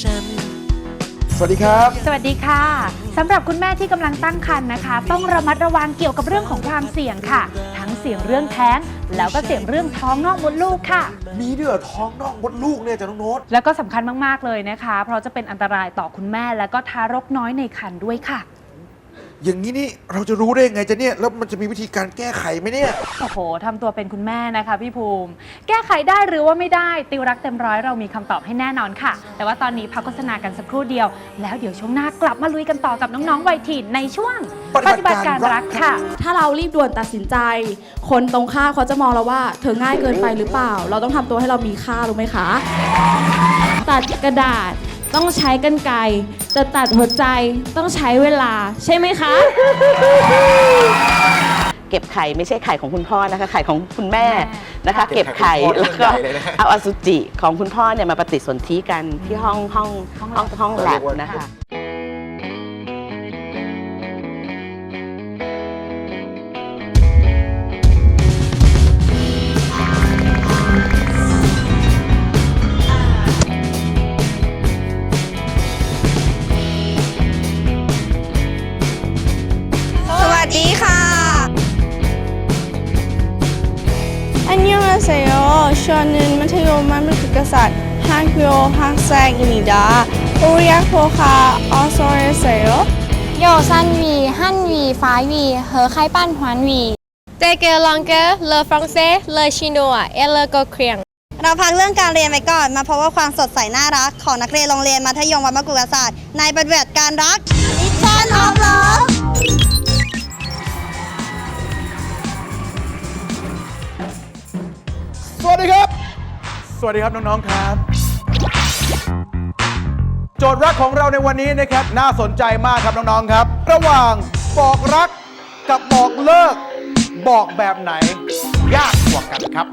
ฉัน สวัสดีครับ สวัสดีค่ะสำหรับคุณแม่ที่กำลังตั้งครรภ์นะคะ ต้องระมัดระวังเกี่ยวกับเรื่องของความเสี่ยงค่ะ ทั้งเสี่ยงเรื่องแท้ง แล้วก็เสี่ยงเรื่องท้องนอกมดลูกค่ะ มีด้วยเหรอท้องนอกมดลูกเนี่ยจ้ะน้องโน้ต แล้วก็สำคัญมากๆเลยนะคะ เพราะจะเป็นอันตรายต่อคุณแม่และก็ทารกน้อยในครรภ์ด้วยค่ะ อย่างนี้นี่เราจะรู้ได้ยังไงจะเนี่ย แล้วมันจะมีวิธีการแก้ไขไหมเนี่ย โอ้โหทำตัวเป็นคุณแม่นะคะพี่ภูมิ แก้ไขได้หรือว่าไม่ได้ ติวรักเต็มร้อยเรามีคำตอบให้แน่นอนค่ะ แต่ว่าตอนนี้พักโฆษณากันสักครู่เดียว แล้วเดี๋ยวช่วงหน้ากลับมาลุยกันต่อกับน้องๆวัยถิ่นในช่วงปฏิบัติการรักค่ะ ถ้าเรารีบด่วนตัดสินใจ คนตรงข้ามเขาจะมองเราว่า เธอง่ายเกินไปหรือเปล่า เราต้องทำตัวให้เรามีค่ารู้ไหมคะ ตัดกระดาษ ต้องใช้กันไกรแต่ตัดหัวใจต้องใช้เวลาใช่ไหมคะ เก็บไข่ไม่ใช่ไข่ของคุณพ่อนะคะ ไข่ของคุณแม่นะคะ เก็เก็บบไข่ไข่คุณพ่อแล้วก็เรื่องใหญ่เลยนะฮะเอาอสุจิของคุณพ่อเนี่ยมาปฏิสนธิกันที่ห้องห้องห้องห้องแลบนะคะ อนึนมัธยมมัธยมกษัตริย์ฮักโยฮักแซงอินิดาโอริยาโคคาออโซเรเซโย右三วีฮั่นวีฟ้าวีเหอไคปั้นหวานวีเจเกลองเกเลฟรองเซเลชิโนเอเลโกเครียงเราพักเรื่องการเรียนไปก่อน มาพบว่าความสดใสน่ารัก ของนักเรียนโรงเรียนมัธยมวัดมกุฎศาสตร์ในปฏิบัติการรัก Mission of Love สวัสดีครับส วัสดีครับน้อง ๆ ครับ โจทย์รักของเราในวันนี้นะครับ น่าสนใจมากครับน้อง ๆ ครับ ระหว่างบอกรักกับบอกเลิก บอกแบบไหน ยากกว่ากันครับ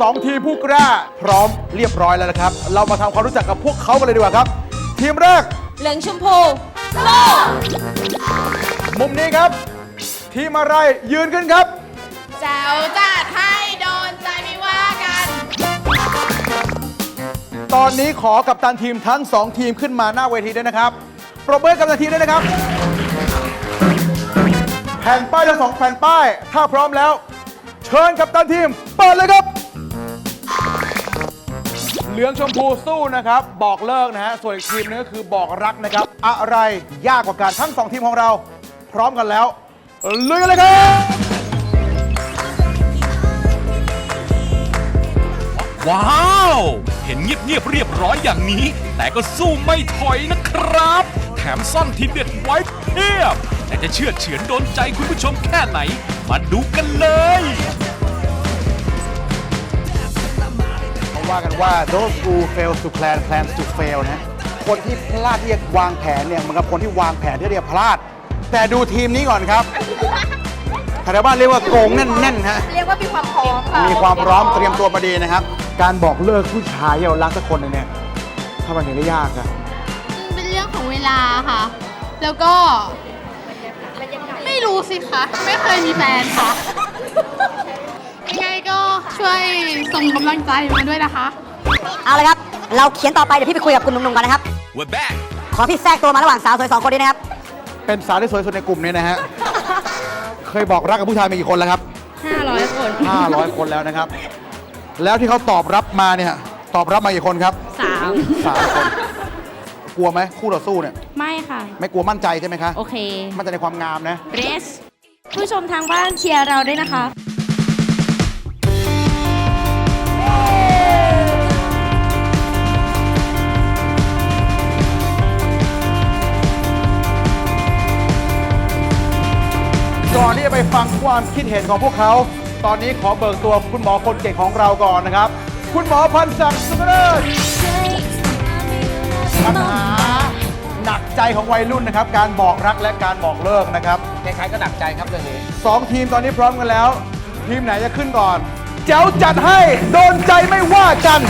สองทีมผู้กล้าพร้อมเรียบร้อยแล้วนะครับ เรามาทำความรู้จักกับพวกเขากันเลยดีกว่าครับ ทีมแรกเหลืองชมพูมุมนี้ครับ ทีมอะไรยืนขึ้นครับ แจ๋วจัดให้ ตอนนี้ขอกับตันทีมทั้ง 2 ทีมขึ้นมาหน้าเวทีด้วยนะครับปรบมือกับตันทีมด้วยนะครับ แผ่นป้ายทั้งสองแผ่นป้าย ถ้าพร้อมแล้ว เชิญกับตันทีมเปิดเลยครับ เหลืองชมพูสู้นะครับ บอกเลิกนะฮะส่วนอีกทีมนึงก็คือบอกรักนะครับ อะไรยากกว่ากันทั้งสองทีมของเรา พร้อมกันแล้วลุยกันเลยครับว้าว เห็นเงียบๆเรียบร้อยอย่างนี้ แต่ก็สู้ไม่ถอยนะครับ แถมซ่อนทีเด็ดไว้เพียบ แต่จะเชื่อดเฉือนโดนใจคุณผู้ชมแค่ไหน มาดูกันเลยเขาว่ากันว่า those who fail to plan plans to fail นะ คนที่พลาดที่จะวางแผนเนี่ยเหมือนกับคนที่วางแผนที่จะพลาด แต่ดูทีมนี้ก่อนครับชาวบ้านเรียกว่าโกงแน่นๆฮะ เรียกว่ามีความพร้อมค่ะมีความพร้อมเตรียมตัวมาดีนะครับ การบอกเลิกผู้ชายที่เรารักสักคนหนึงเนี่ยถ้ามันเห็นได้ยากอะเป็นเรื่องของเวลาค่ะ แล้วก็ ไม่รู้สิคะ ไม่เคยมีแฟนค่ะ ยังไงก็ช่วยส่งกำลังใจมาด้วยนะคะ เอาเลยครับ เราเขียนต่อไปเดี๋ยวพี่ไปคุยกับคุณหนุ่มๆก่อนนะครับ We're back ขอพี่แทรกตัวมาระหว่างสาวสวยสองคนนี้นะครับ เป็นสาวที่สวยสุดในกลุ่มนี้นะฮะเคยบอกรักกับผู้ชายมากี่คนแล้วครับ500 คน 500 คนแล้วนะครับ แล้วที่เขาตอบรับมาเนี่ย ตอบรับมากี่คนครับ3สามคน กลัวไหมคู่ต่อสู้เนี่ย ไม่ค่ะ ไม่กลัวมั่นใจใช่ไหมคะ โอเค มั่นใจในความงามนะเบสผู้ชมทางบ้านเชียร์เราด้วยนะคะ ก่อนที่จะไปฟังความคิดเห็นของพวกเขา ตอนนี้ขอเบิกตัวคุณหมอคนเก่งของเราก่อนนะครับ คุณหมอพันศักดิ์สุขเลิศปัญหาหนักใจของวัยรุ่นนะครับ การบอกรักและการบอกเลิกนะครับใครๆก็หนักใจครับเรื่องนี้ สองทีมตอนนี้พร้อมกันแล้ว ทีมไหนจะขึ้นก่อน แจ๋วจัดให้โดนใจไม่ว่ากัน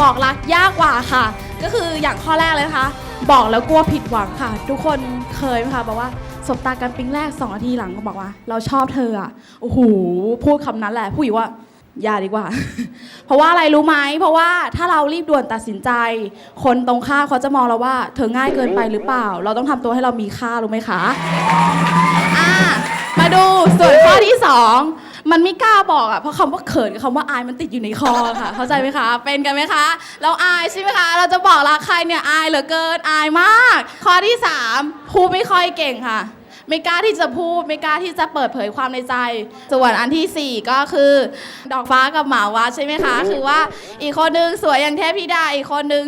บอกรักยากกว่าค่ะ ก็คืออย่างข้อแรกเลยนะคะ บอกแล้วกลัวผิดหวังค่ะ ทุกคนเคยไหมคะบอกว่า สบตากันปิ๊งแรก2นาทีหลังก็บอกว่า เราชอบเธออะโอ้โหพูดคำนั้นแหละผู้หญิงว่าอย่าดีกว่า เพราะว่าอะไรรู้ไหม เพราะว่าถ้าเรารีบด่วนตัดสินใจ คนตรงข้ามเขาจะมองเราว่า เธอง่ายเกินไปหรือเปล่า เราต้องทำตัวให้เรามีค่ารู้ไหมคะอะมาดูส่วนข้อที่สองมันไม่กล้าบอกอะเพราะคำว่าเขินกับคำว่าอายมันติดอยู่ในคอค่ะ เข้าใจไหมคะ เป็นกันไหมคะ เราอายใช่ไหมคะ เราจะบอกรักใครเนี่ยอายเหลือเกินอายมาก ข้อที่สามพูดไม่ค่อยเก่งค่ะ ไม่กล้าที่จะพูด ไม่กล้าที่จะเปิดเผยความในใจ ส่วนอันที่ 4 ก็คือ ดอกฟ้ากับหมาวัดใช่ไหมคะ คือว่าอีกคนนึงสวยอย่างเทพธิดาอีกคนนึง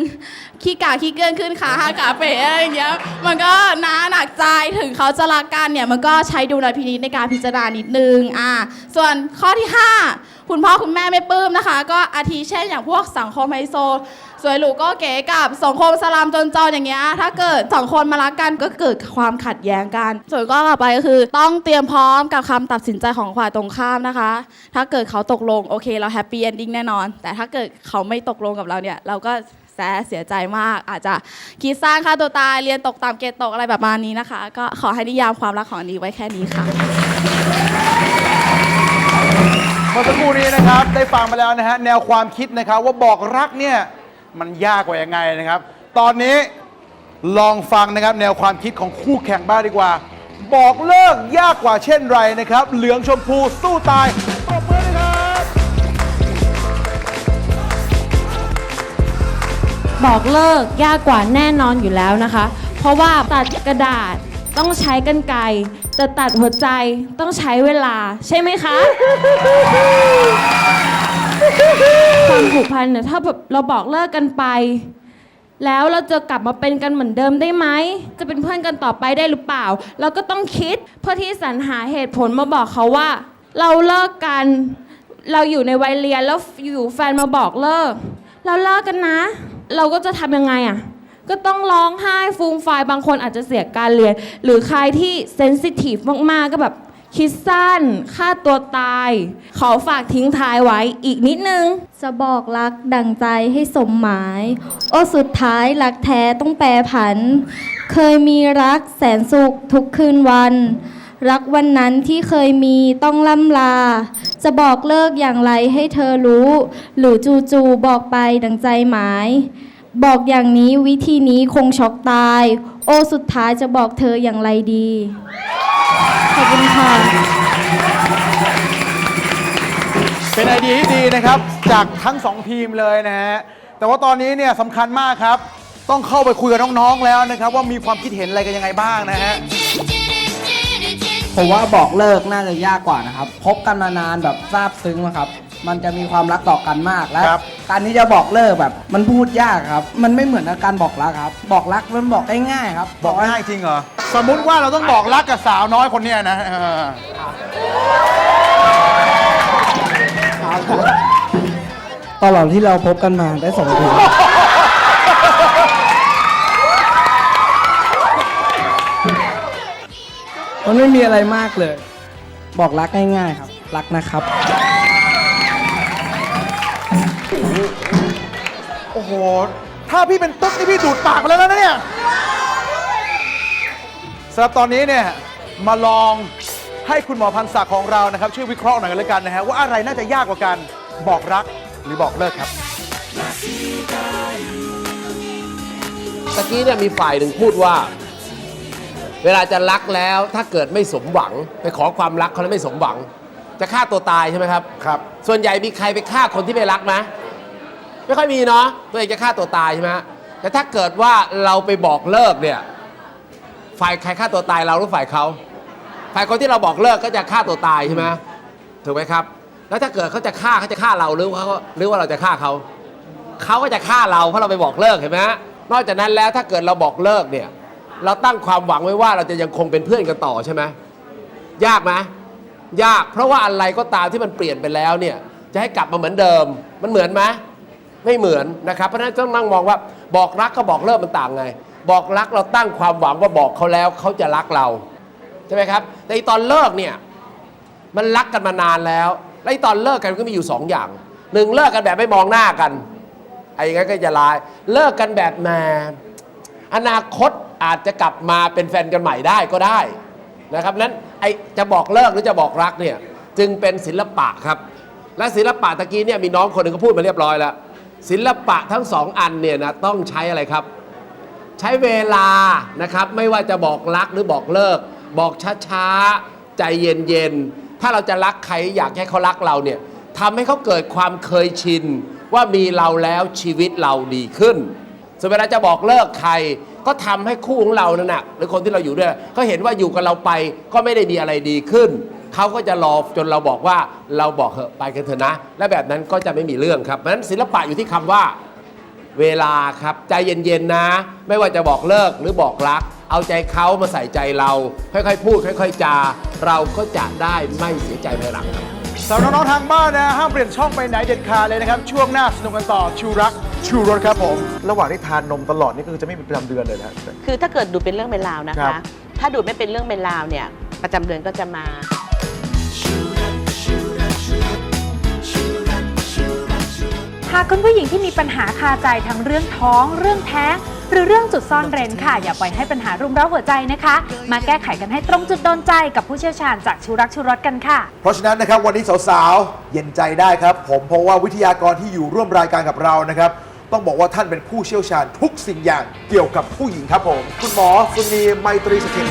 ขี้กาขี้เกินขึ้นขาหากาเป๋อะไรอย่างเงี้ยมันก็น้าหนักใจถึงเขาจะรักกันเนี่ยมันก็ใช้ดุลพินิจในการพิจารณานิดนึงอ่าส่วนข้อที่ 5 คุณพ่อคุณแม่ไม่ปลื้มนะคะ ก็อาทิเช่นอย่างพวกสังคมไฮโซ สวยหรูก็เก๋กับสังคมสลามจนจรอย่างเงี้ยถ้าเกิดสองคนมารักกันก็เกิดความขัดแย้งกัน ส่วนก็ต่อไปก็คือ ต้องเตรียมพร้อมกับคำตัดสินใจของฝ่ายตรงข้ามนะคะ ถ้าเกิดเขาตกลงโอเคเราแฮปปี้เอนดิ้งแน่นอน แต่ถ้าเกิดเขาไม่ตกลงกับเราเนี่ยเราก็แสเสียใจมาก อาจจะคิดสร้างค่าตัวตายเรียนตกต่ำเกรดตกอะไรแบบนี้นะคะ ก็ขอให้นิยามความรักของอันนี้ไว้แค่นี้ค่ะเมื่อสักครู่นี้นะครับได้ฟังมาแล้วนะฮะแนวความคิดนะครับว่าบอกรักเนี่ย มันยากกว่ายังไงนะครับ ตอนนี้ลองฟังนะครับ แนวความคิดของคู่แข่งบ้างดีกว่า บอกเลิกยากกว่าเช่นไรนะครับ เหลืองชมพูสู้ตายตบมือเลยครับ บอกเลิกยากกว่าแน่นอนอยู่แล้วนะคะ เพราะว่าตัดกระดาษต้องใช้กันไกรแต่ตัดหัวใจต้องใช้เวลาใช่ไหมคะ ความผูกพันเนี่ยถ้าแบบเราบอกเลิกกันไป แล้วเราจะกลับมาเป็นกันเหมือนเดิมได้ไหม จะเป็นเพื่อนกันต่อไปได้หรือเปล่า เราก็ต้องคิดเพื่อที่สรรหาเหตุผลมาบอกเขาว่า เราเลิกกัน เราอยู่ในวัยเรียนแล้วอยู่แฟนมาบอกเลิก เราเลิกกันนะ เราก็จะทำยังไงอะก็ต้องร้องไห้ฟูมฟายบางคนอาจจะเสียการเรียน หรือใครที่เซนซิทีฟมากๆก็แบบ คิดสั้นฆ่าตัวตาย ขอฝากทิ้งท้ายไว้อีกนิดนึง จะบอกรักดั่งใจให้สมหมาย โอ้สุดท้ายรักแท้ต้องแปรผัน เคยมีรักแสนสุขทุกคืนวัน รักวันนั้นที่เคยมีต้องล่ำลา จะบอกเลิกอย่างไรให้เธอรู้ หรือจู่ๆบอกไปดังใจหมาย บอกอย่างนี้วิธีนี้คงช็อกตาย โอ้สุดท้ายจะบอกเธออย่างไรดี ขอบคุณค่ะ เป็นไอเดียที่ดีนะครับ จากทั้งสองทีมเลยนะฮะแต่ว่าตอนนี้เนี่ยสำคัญมากครับ ต้องเข้าไปคุยกับน้องๆแล้วนะครับ ว่ามีความคิดเห็นอะไรกันยังไงบ้างนะฮะผมว่าบอกเลิกน่าจะยากกว่านะครับคบกันมานานแบบซาบซึ้งนะครับ มันจะมีความรักต่อกันมากและครับการที่จะบอกเลิกแบบ มันพูดยากครับ มันไม่เหมือนกับการบอกรักครับ บอกรักมันบอกง่ายๆครับบอกง่ายจริงเหรอ สมมุติว่าเราต้องบอกรักกับสาวน้อยคนเนี้ยนะเออตลอดที่เราพบกันมาได้สองเดือนมันไม่มีอะไรมากเลย บอกรักง่ายๆครับ รักนะครับ อ้โห ถ้าพี่เป็นตุ๊กนี่พี่ดูดปากไปแล้วนะเนี่ยสำหรับตอนนี้เนี่ยมาลองให้คุณหมอพันศักดิ์ของเรานะครับ ช่วยวิเคราะห์หน่อยกันแล้วกันนะฮะว่าอะไรน่าจะยากกว่ากันบอกรักหรือบอกเลิกครับตะกี้เนี่ยมีฝ่ายหนึ่งพูดว่า เวลาจะรักแล้วถ้าเกิดไม่สมหวัง ไปขอความรักเขาแล้วไม่สมหวัง จะฆ่าตัวตายใช่ไหมครับ ครับ ส่วนใหญ่มีใครไปฆ่าคนที่ไม่รักไหม ไม่ค่อยมีเนาะตัวเองจะฆ่าตัวตายใช่ไหมแต่ถ้าเกิดว่าเราไปบอกเลิกเนี่ย ฝ่ายใครฆ่าตัวตายเราหรือฝ่ายเขาฝ่ายคนที่เราบอกเลิกก็จะฆ่าตัวตายใช่ไหมถูกไหมครับ แล้วถ้าเกิดเขาจะฆ่าเขาจะฆ่าเราหรือเขาหรือว่าเราจะฆ่าเขาเขาก็จะฆ่าเราเพราะเราไปบอกเลิกเห็นไหมนอกจากนั้นแล้วถ้าเกิดเราบอกเลิกเนี่ย เราตั้งความหวังไว้ว่าเราจะยังคงเป็นเพื่อนกันต่อใช่ไหมยากไหมยากเพราะว่าอะไรก็ตามที่มันเปลี่ยนไปแล้วเนี่ยจะให้กลับมาเหมือนเดิมมันเหมือนไหม ไม่เหมือนนะครับ เพราะฉะนั้นต้องนั่งมองว่าบอกรักกับบอกเลิกมันต่างไง บอกรักเราตั้งความหวังว่าบอกเขาแล้วเขาจะรักเราใช่ไหมครับแต่อีตอนเลิกเนี่ยมันรักกันมานานแล้วแล้วอ้ตอนเลิกกันก็มีอยู่สองอย่างหนึ่งเลิกกันแบบไม่มองหน้ากันไอ้งั้นก็จะร้าย เลิกกันแบบแหมอนาคตอาจจะกลับมาเป็นแฟนกันใหม่ได้ก็ได้นะครับนั้นไอจะบอกเลิกหรือจะบอกรักเนี่ยจึงเป็นศิลปะครับ และศิลปะตะกี้เนี่ยมีน้องคนหนึ่งเขาพูดมาเรียบร้อยแล้ว ศิลปะทั้งสองอันเนี่ยนะต้องใช้อะไรครับ ใช้เวลานะครับไม่ว่าจะบอกรักหรือบอกเลิก บอกช้าๆ ใจเย็นๆ ถ้าเราจะรักใครอยากให้เขารักเราเนี่ยทำให้เขาเกิดความเคยชิน ว่ามีเราแล้วชีวิตเราดีขึ้นส่วนเวลาจะบอกเลิกใครก็ทำให้คู่ของเรานั่นนะหรือคนที่เราอยู่ด้วยเขาเห็นว่าอยู่กับเราไปก็ไม่ได้มีอะไรดีขึ้น เขาก็จะรอจนเราบอกว่าเราบอกเหอะไปกันเถอะนะ และแบบนั้นก็จะไม่มีเรื่องครับเพราะฉะนั้นศิลปะอยู่ที่คำว่าเวลาครับใจเย็นๆนะ ไม่ว่าจะบอกเลิกหรือบอกรัก เอาใจเขามาใส่ใจเรา ค่อยๆ พูด ค่อย ๆ จา เราก็จะได้ไม่เสียใจภายหลังครับสำหรับน้องๆทางบ้านนะห้ามเปลี่ยนช่องไปไหนเด็ดขาดเลยนะครับ ช่วงหน้าสนุกกันต่อชูรักชูรสครับผม ระหว่างที่ทานนมตลอดนี่คือจะไม่มีประจำเดือนเลยนะคือถ้าเกิดดูเป็นเรื่องเป็นราวนะครัคะบถ้าดูไม่เป็นเรื่องเป็นราวเนี่ยประจำเดือนก็จะมาากคุณผู้หญิงที่มีปัญหาคาใจทั้งเรื่องท้อง เรื่องแท้ง หรือเรื่องจุดซ่อนเร้นค่ะ อย่าปล่อยให้ปัญหารุมเร้าหัวใจนะคะ มาแก้ไขกันให้ตรงจุดโดนใจกับผู้เชี่ยวชาญจากชูรักชูรสกันค่ะ เพราะฉะนั้นนะครับวันนี้สาวๆ เย็นใจได้ครับ ผมเพราะว่าวิทยากรที่อยู่ร่วมรายการกับเรานะครับ ต้องบอกว่าท่านเป็นผู้เชี่ยวชาญทุกสิ่งอย่างเกี่ยวกับผู้หญิงครับผม คุณหมอสุนีไมตรีสถิต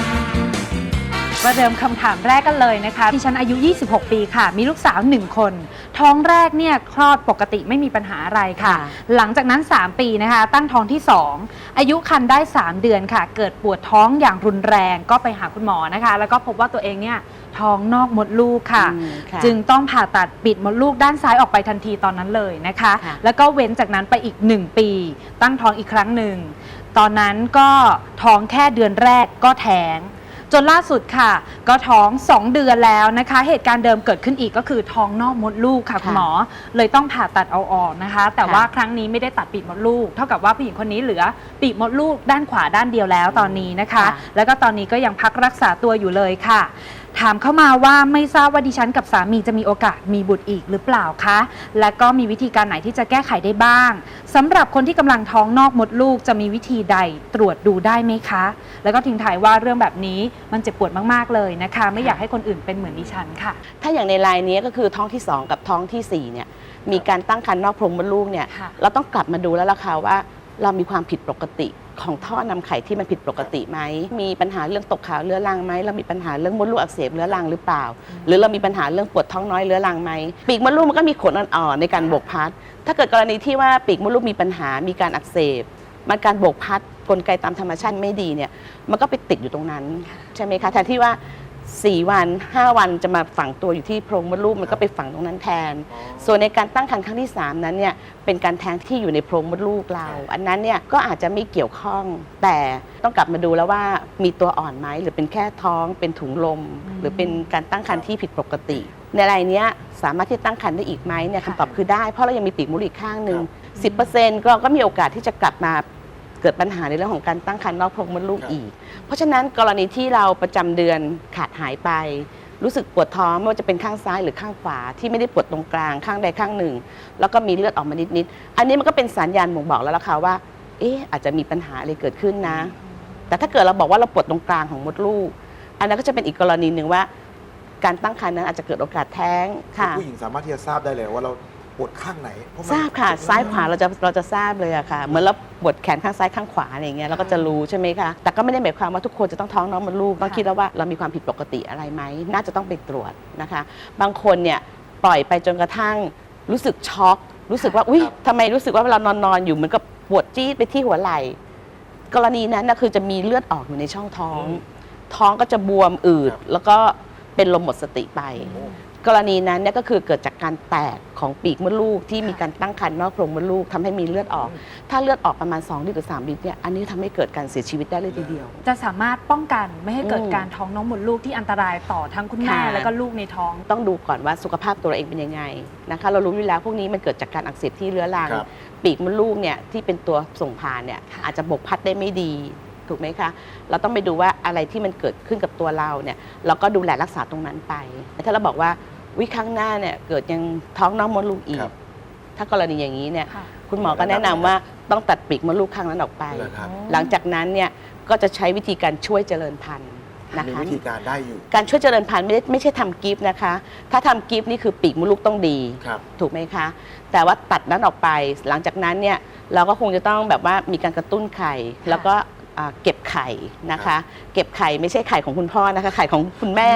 ประเดิมคำถามแรกกันเลยนะคะดิฉันอายุ 26 ปีค่ะ มีลูกสาว 1 คน ท้องแรกเนี่ยคลอดปกติไม่มีปัญหาอะไรค่ะค่ะ หลังจากนั้น 3 ปีนะคะ ตั้งท้องที่ 2 อายุคันได้ 3 เดือนค่ะ เกิดปวดท้องอย่างรุนแรงก็ไปหาคุณหมอนะคะ แล้วก็พบว่าตัวเองเนี่ยท้องนอกมดลูกค่ะอืมค่ะจึงต้องผ่าตัดปิดมดลูกด้านซ้ายออกไปทันทีตอนนั้นเลยนะคะค่ะแล้วก็เว้นจากนั้นไปอีก 1 ปี ตั้งท้องอีกครั้งหนึ่งตอนนั้นก็ท้องแค่เดือนแรกก็แท้ง จนล่าสุดค่ะ ก็ท้อง 2 เดือนแล้วนะคะ เหตุการณ์เดิมเกิดขึ้นอีกก็คือท้องนอกมดลูกค่ะคุณหมอ เลยต้องผ่าตัดเอาออกนะคะ แต่ว่าครั้งนี้ไม่ได้ตัดปีกมดลูก เท่ากับว่าผู้หญิงคนนี้เหลือปีกมดลูกด้านขวาด้านเดียวแล้วตอนนี้นะคะค่ะแล้วก็ตอนนี้ก็ยังพักรักษาตัวอยู่เลยค่ะ ถามเข้ามาว่าไม่ทราบว่าดิฉันกับสามีจะมีโอกาสมีบุตรอีกหรือเปล่าคะ และก็มีวิธีการไหนที่จะแก้ไขได้บ้างสำหรับคนที่กำลังท้องนอกมดลูกจะมีวิธีใดตรวจดูได้ไหมคะ แล้วก็ทิ้งท้ายว่าเรื่องแบบนี้มันเจ็บปวดมากๆเลยนะคะ ไม่อยากให้คนอื่นเป็นเหมือนดิฉันค่ะ ถ้าอย่างในรายนี้ก็คือท้องที่ 2 กับท้องทีสี่4 เนี่ย มีการตั้งครรภ์นอกโพรงมดลูกเนี่ย ค่ะ เราต้องกลับมาดูแล้วล่ะค่ะว่า เรามีความผิดปกติ ของท่อนำไข่ที่มันผิดปกติไหม มีปัญหาเรื่องตกขาวเรื้อรังไหม เรามีปัญหาเรื่องมดลูกอักเสบเรื้อรังหรือเปล่า หรือเรามีปัญหาเรื่องปวดท้องน้อยเรื้อรังไหม ปีกมดลูกมันก็มีขนอ่อนๆในการบกพัด ถ้าเกิดกรณีที่ว่าปีกมดลูกมีปัญหา มีการอักเสบ มันการบกพัดกลไกตามธรรมชาติไม่ดีเนี่ย มันก็ไปติดอยู่ตรงนั้นใช่ไหมคะ แทนที่ว่า 4 วัน 5 วันจะมาฝังตัวอยู่ที่โพรงมดลูกมันก็ไปฝังตรงนั้นแทน ส่วนในการตั้งครรภ์ครั้งที่ 3 นั้นเนี่ยเป็นการแท้งที่อยู่ในโพรงมดลูกเรา อันนั้นเนี่ยก็อาจจะไม่เกี่ยวข้อง แต่ต้องกลับมาดูแล้วว่ามีตัวอ่อนไหมหรือเป็นแค่ท้องเป็นถุงลม หรือเป็นการตั้งครรภ์ที่ผิดปกติ ในรายเนี้ยสามารถที่จะตั้งครรภ์ได้อีกไหมเนี่ยคำตอบคือได้เพราะเรายังมีปีกมดลูกอีกข้างหนึ่ง10%ก็ก็มีโอกาสที่จะกลับมา เกิดปัญหาในเรื่องของการตั้งครรภ์นอกโพรงมดลูกอีก เพราะฉะนั้นกรณีที่เราประจำเดือนขาดหายไป รู้สึกปวดท้องไม่ว่าจะเป็นข้างซ้ายหรือข้างขวาที่ไม่ได้ปวดตรงกลางข้างใดข้างหนึ่ง แล้วก็มีเลือดออกมานิดๆอันนี้มันก็เป็นสัญญาณบ่งบอกแล้วล่ะค่ะว่า เอ๊ะอาจจะมีปัญหาอะไรเกิดขึ้นนะ แต่ถ้าเกิดเราบอกว่าเราปวดตรงกลางของมดลูก อันนั้นก็จะเป็นอีกกรณีหนึ่งว่า การตั้งครรภ์นั้นอาจจะเกิดโอกาสแท้งค่ะ ผู้หญิงสามารถที่จะทราบได้เลยว่าเรา ปวดข้างไหนเพะมันทราบค่ะ ซ้ายขวาเราจะเราจะทราบเลยอะค่ะ เหมือนเราปวดแขนข้างซ้ายข้างขวาอะไรอย่างเงี้ยเราก็จะรู้ใช่ไหมคะ แต่ก็ไม่ได้หมายความว่าทุกคนจะต้องท้องน้องมันลูกต้องคิดแล้วว่าเรามีความผิดปกติอะไรไหมน่าจะต้องไปตรวจนะคะ บางคนเนี่ยปล่อยไปจนกระทั่งรู้สึกช็อก รู้สึกว่าอุ้ยทำไมรู้สึกว่าเวลานอนนอนๆอยู่เหมือนกับปวดจี๊ดไปที่หัวไหล่กรณีนั้นนะคือจะมีเลือดออกอยู่ในช่องท้อง ท้องก็จะบวมอืดแล้วก็เป็นลมหมดสติไป กรณีนั้นเนี่ยก็คือเกิดจากการแตกของปีกมดลูกที่มีการตั้งครรภ์นอกโพรงมดลูกทำให้มีเลือดออก ถ้าเลือดออกประมาณ2ลิตรหรือ3ลิตรเนี่ยอันนี้ทำให้เกิดการเสียชีวิตได้เลยทีเดียว จะสามารถป้องกันไม่ให้เกิดอืมการท้องน้องมดลูกที่อันตรายต่อทั้งคุณแม่ค่ะ แล้วก็ลูกในท้อง ต้องดูก่อนว่าสุขภาพตัวเราเองเป็นยังไงนะคะ เรารู้อยู่แล้วพวกนี้มันเกิดจากการอักเสบที่เรื้อรัง ครับ ปีกมดลูกเนี่ยที่เป็นตัวส่งผ่านเนี่ยอาจจะบกพัดได้ไม่ดี ถูกไหมคะ เราต้องไปดูว่าอะไรที่มันเกิดขึ้นกับตัวเราเนี่ยเราก็ดูแลรักษาตรงนั้นไปแต่ถ้าเราบอกว่าวิครั้งหน้าเนี่ยเกิดยังท้องน้องมดลูกอีคกรับถ้ากรณีอย่างนี้เนี่ยค่ะ คุณหมอก็แนะนำว่าต้องตัดปีกมดลูกข้างนั้นออกไป เหรอครับ หลังจากนั้นเนี่ยก็จะใช้วิธีการช่วยเจริญพันธุ์นะมีคะ วิธีการได้อยู่การช่วยเจริญพันธุ์ไม่ได้ไม่ใช่ทำกิฟต์นะคะ ถ้าทำกิฟต์นี่คือปีกมดลูกต้องดี ครับ ถูกไหมคะ แต่ว่าตัดนั้นออกไป หลังจากนั้นเนี่ยเราก็คงจะต้องแบบว่ามีการกระตุ้นไข่ แล้วก็อ่า เก็บไข่นะคะ เก็บไข่ไม่ใช่ไข่ของคุณพ่อนะคะ ไข่ของคุณแม่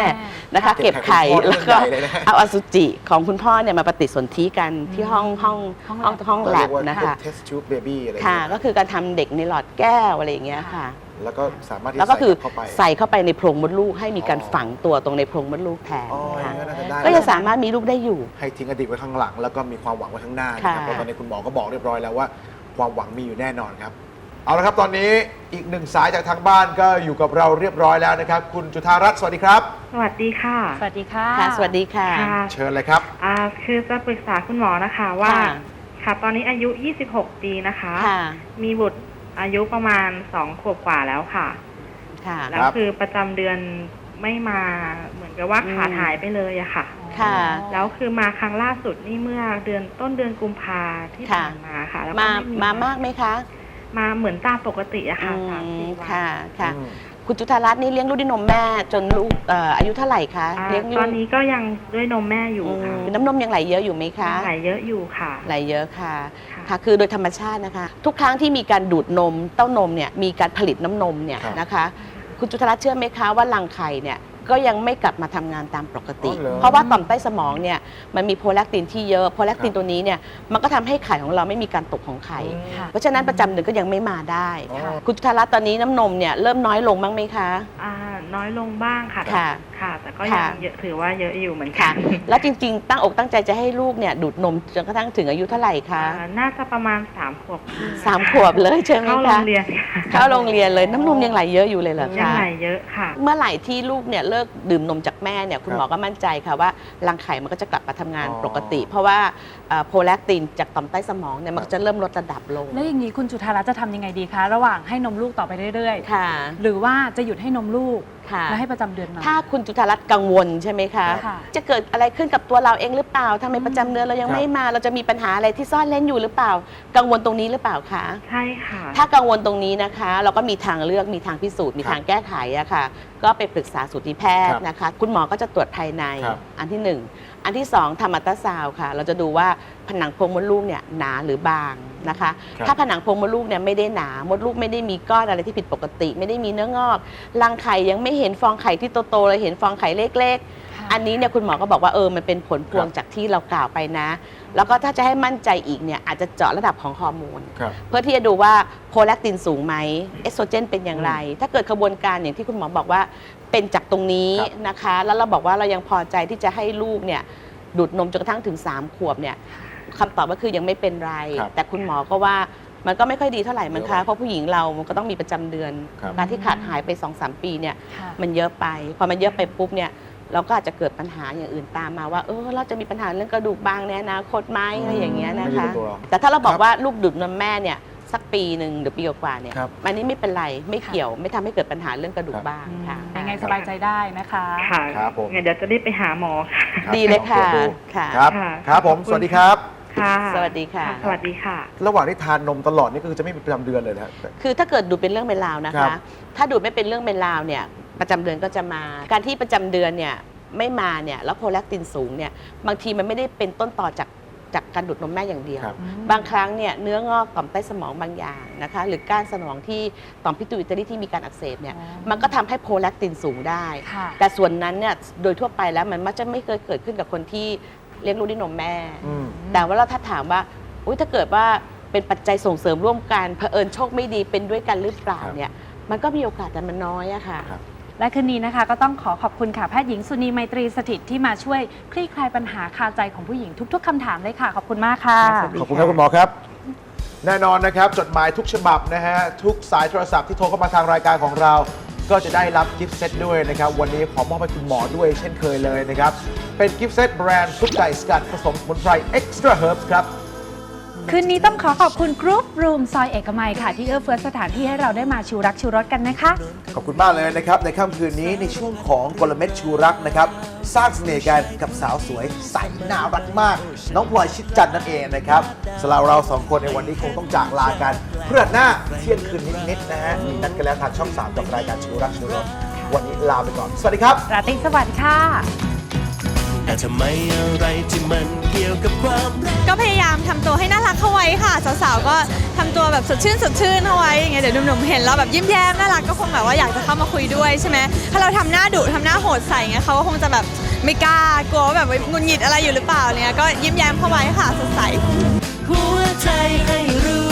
นะคะ เก็เก็บบไข่ไข่คุณพ่อแล้วก็เรื่องใหญ่เลยนะฮะเอาอสุจิของคุณพ่อเนี่ยมาปฏิสนธิกันที่ห้องห้องห้องห้องแลบนะคะเทสชูบเบบี้อะไรค่ะอย่างก็เงี้ยคือการทำเด็กในหลอดแก้วอะไรอย่างเงี้ยค่ะ แล้วก็สามารถที่แล้วก็คือใส่เข้าไปใส่เข้าไปในโพรงมดลูกให้มีการอ๋อฝังตัวตรงในโพรงมดลูกแทนอ๋ออค่ะย่างนั้นน่าจะได้ก็จะสามารถมีลูกได้อยู่ ให้ทิ้งอดีตไว้ข้างหลัง แล้วก็มีความหวังไว้ข้างหน้านะครับค่ะเพราะตอนนี้คุณหมอก็บอกเรียบร้อยแล้วว่าความหวังมีอยู่แน่นอนครับ เอาละครับตอนนี้อีกหนึ่งสายจากทางบ้านก็อยู่กับเราเรียบร้อยแล้วนะครับ คุณจุธารัตน์สวัสดีครับ สวัสดีค่ะสวัสดีค่ะค่ะ สวัสดีค่ะ ค่ะเชิญเลยครับ อ่าคือจะปรึกษาคุณหมอนะคะว่า ค่ะ ค่ะ ตอนนี้อายุ 26 ปีนะคะ ค่ะ มีบุตรอายุประมาณ 2 ขวบกว่าแล้วค่ะ ค่ะ แล้วคือประจำเดือนไม่มาเหมือนกับว่าอืม ขาดหายไปเลยอะค่ะ ค่ะ แล้วคือมาครั้งล่าสุดนี่เมื่อเดือนต้นเดือนกุมภาที่ค่ะ ผ่านมาค่ะ แล้วก็มา ไมามากไหมคะ มาเหมือนตามปกติอะค่ะอืสามมสี่วันค่ะค่ะ อืมคุณจุธารัตน์นี่เลี้ยงลูกด้วยนมแม่จนลูกเอ่ออายุเท่าไหร่คะอ่าเลี้ยงลูตกอนนี้ก็ยังด้วยนมแม่อยู่อืค่ะมน้ำนมยังไหลเยอะอยู่ไหมคะไหลเยอะอยู่ค่ะไหลเยอะค่ะ ค่ะ ค่ะคือโดยธรรมชาตินะคะ ทุกครั้งที่มีการดูดนมเต้านมเนี่ยมีการผลิตน้ำนมเนี่ยครับ นะคะ คุณจุธารัตน์เชื่อไหมคะว่ารังไข่เนี่ย ก็ยังไม่กลับมาทำงานตามปกติ อ๋อเหรอเพราะว่าต่อมใต้สมองเนี่ยมันมีโพแลคตินที่เยอะโพแลคตินตัวนี้เนี่ยมันก็ทำให้ไข่ของเราไม่มีการตกของไข่ค่ะ เพราะฉะนั้นประจำเดือนก็ยังไม่มาได้ อ๋อ คุณจุธารัตน์ตอนนี้น้ำนมเนี่ยเริ่มน้อยลงบ้างไหมคะ อ่า น้อยลงบ้างค่ะค่ะ ค่ะ แต่ก็ยังค่ะเยอะถือว่าเยอะอยู่เหมือนกัค่ะ นแล้วจริงๆ ตั้งอกตั้งใจจะให้ลูกเนี่ยดูดนมจนกระทั่งถึงอายุเท่าไหร่คะอ่าน่าจะประมาณสามขวบครึ่งสามขวบเลยใช่ไหมเข้าโรคะงเรียนค่ะเข้าโรงเรียนเลยน้ำนมยังไหลเยอะอยู่เลยเหรอยังคะ ไหลเยอะค่ะ เมื่อไหร่ที่ลูกเนี่ยเลิกดื่มนมจากแม่เนี่ยคุณครับหมอก็มั่นใจค่ะว่ารังไข่มันก็จะกลับมาทำงานอ๋อปกติ เพราะว่าเอ่อโพแลคตินจากต่อมใต้สมองเนี่ยมันครับจะเริ่มลดระดับลง แล้วอย่างนี้คุณจุธารัตน์จะทำยังไงดีคะ ระหว่างให้นมลูกต่อไปเรื่อยค่ะๆหรือว่าจะหยุดให้นมลูก ค่ะ แล้วให้ประจำเดือนมา ถ้าคุณจุธารัตน์กังวลใช่ไหมคะ ค่ะจะเกิดอะไรขึ้นกับตัวเราเองหรือเปล่าทำไมประจำเดือนเรายังครับไม่มา เราจะมีปัญหาอะไรที่ซ่อนเล่นอยู่หรือเปล่า กังวลตรงนี้หรือเปล่าคะ ใช่ค่ะ ถ้ากังวลตรงนี้นะคะ เราก็มีทางเลือกมีทางพิสูจน์มีครับทางแก้ไขอะค่ะ ก็ไปปรึกษาสูติแพทครัย์บนะคะ คุณหมอก็จะตรวจภายในครับ อันที่หนึ่ง อันที่สองทำอัลตราซาวด์ค่ะ เราจะดูว่าผนังโพรงมดลูกเนี่ยหนาหรือบางนะคะ ครับถ้าผนังโพรงมดลูกเนี่ยไม่ได้หนามดลูกไม่ได้มีก้อนอะไรที่ผิดปกติ ไม่ได้มีเนื้องอกรังไข่ยังไม่เห็นฟองไข่ที่โตๆเลยเห็นฟองไข่เล็กค่ะๆ อันนี้เนี่ยคุณหมอก็บอกว่าเออมันเป็นผลพวงครับจากที่เรากล่าวไปนะ แล้วก็ถ้าจะให้มั่นใจอีกเนี่ยอาจจะเจาะระดับของฮอร์โมน ครับ เพื่อที่จะดูว่าโพแลคตินสูงไหมเอสโตรเจนเป็นอย่างไร ถ้าเกิดกระบวนการอย่างที่คุณหมอบอกว่าเป็นจากตรงนี้ครับ นะคะ แล้วเราบอกว่าเรายังพอใจที่จะให้ลูกเนี่ยดูดนมจนกระทั่งถึง 3 ขวบเนี่ยคำตอบก็คือยังไม่เป็นไร ครับแต่คุณหมอก็ว่ามันก็ไม่ค่อยดีเท่าไหร่มั้งเยคะอะไปเพราะผู้หญิงเรามันก็ต้องมีประจำเดือน ครับ การที่ขาดหายไป2อสปีเนี่ย ค่ะ มันเยอะไป พอมันเยอะไปปุ๊บเนี่ย เราก็อาจจะเกิดปัญหาอย่างอื่นตามมาว่าเออเราจะมีปัญหาเรื่องกระดูกบางในอนาคตไหมอะไรอย่างเงี้ยนะไม่คะใช่ตัวเราแต่ถ้าเราบอคกรับว่าลูกดูดนมแม่เนี่ยสักปีหนึ่งหรือปีกว่าๆเนี่ยครับ อันนี้ไม่เป็นไรไม่เกี่ยว ไม่ทำให้เกิดปัญหาเรื่องกระดูกบ้างค่ะ ยังไงสบายใจได้นะคะ ค่ะครับผม งั้นเดี๋ยวจะรีบไปหาหมอค่ะรับดีเลยค่ะให้น้องตรวจดูค่ะ ครับ ค่ะครับผม ขอบคุณ สวัสดีครับ ค่ะ สวัสดีค่ะ สวัสดีค่ะ ระหว่างที่ทานนมตลอดนี่ก็คือจะไม่มีประจำเดือนเลยนะครับคือถ้าเกิดดูดเป็นเรื่องเป็นราวนะครัคะ บถ้าดูดไม่เป็นเรื่องเป็นราวเนี่ย ประจำเดือนก็จะมา การที่ประจำเดือนเนี่ยไม่มาเนี่ยแล้วโพแลคตินสูงเนี่ยบางทีมันไม่ได้เป็นต้นต่อจากจากการดูดนมแม่อย่างเดียว ครับบางครั้งเนี่ยเนื้องอกต่อมใต้สมองบางอย่างนะคะ หรือก้านสมองที่ต่อมพิตูอิตารีที่มีการอักเสบเนี่ยอ๋อ มันก็ทำให้โพแลคตินสูงได้ ค่ะ แต่ส่วนนั้นเนี่ยโดยทั่วไปแล้วมันมักจะไม่เคยเกิดขึ้นกับคนที่เลี้ยงลูกด้วยนมแม่ อืม แต่ว่าเราถ้าถามว่าอุยถ้าเกิดว่าเป็นปัจจัยส่งเสริมร่วมกันเผอิญโชคไม่ดีเป็นด้วยกันหรือเปล่าครับ เนี่ยมันก็มีโอกาสแต่มันน้อยอะค่ะ ครับ และคืนนี้นะคะ ก็ต้องขอขอบคุณค่ะแพทย์หญิงสุนีไมตรีสถิตที่มาช่วยคลี่คลายปัญหาคาใจของผู้หญิงทุก ๆคำถามเลยค่ะ ขอบคุณมากค่ะค่ะสวัสดีขอบคุณครับคุณหมอครับ แน่นอนนะครับ จดหมายทุกฉบับนะฮะ ทุกสายโทรศัพท์ที่โทรเข้ามาทางรายการของเรา ก็จะได้รับกิฟต์เซตด้วยนะครับ วันนี้ขอมอบให้คุณหมอด้วยเช่นเคยเลยนะครับ เป็นกิฟต์เซตแบรนด์ซุปไก่สกัดผสมสมุนไพร Extra Herbs ครับ คืนนี้ต้องขอขอบคุณกรุ๊ปรูมซอยเอกมัยค่ะ ที่เอื้อเฟื้อสถานที่ให้เราได้มาชูรักชูรสกันนะคะ ขอบคุณมากเลยนะครับ ในค่ำคืนนี้ในช่วงของกลเม็ดชูรักนะครับ สร้างเสน่ห์กันกับสาวสวยใสน่ารักมาก น้องพลอยชิดจันทร์นั่นเองนะครับสำหรับเราสองคนในวันนี้คงต้องจากลากัน เพื่อหน้าเที่ยงคืนนิดๆนะฮะนัดกันแล้วทางช่อง 3 กับรายการชูรักชูรสวันนี้ลาไปก่อน สวัสดีครับ ราตรีสวัสดิ์ค่ะ แต่ทำไมอะไรที่มันเกี่ยวกับความรักก็พยายามทำตัวให้น่ารักเข้าไว้ค่ะ สาวๆ ก็ทำตัวแบบสดชื่นสดชื่นเข้าไว้อย่างเงี้ยเดี๋ยวหนุ่มๆ เห็นเราแบบยิ้มแย้มน่ารักก็คงแบบว่าอยากจะเข้ามาคุยด้วยใช่ไหมถ้าเราทำหน้าดุทำหน้าโหดใส่เงี้ยเขาก็คงจะแบบไม่กล้ากลัวว่าแบบงุนหงิดอะไรอยู่หรือเปล่าเนี่ยก็ยิ้มแย้มเข้าไว้ค่ะสดใส หัวใจให้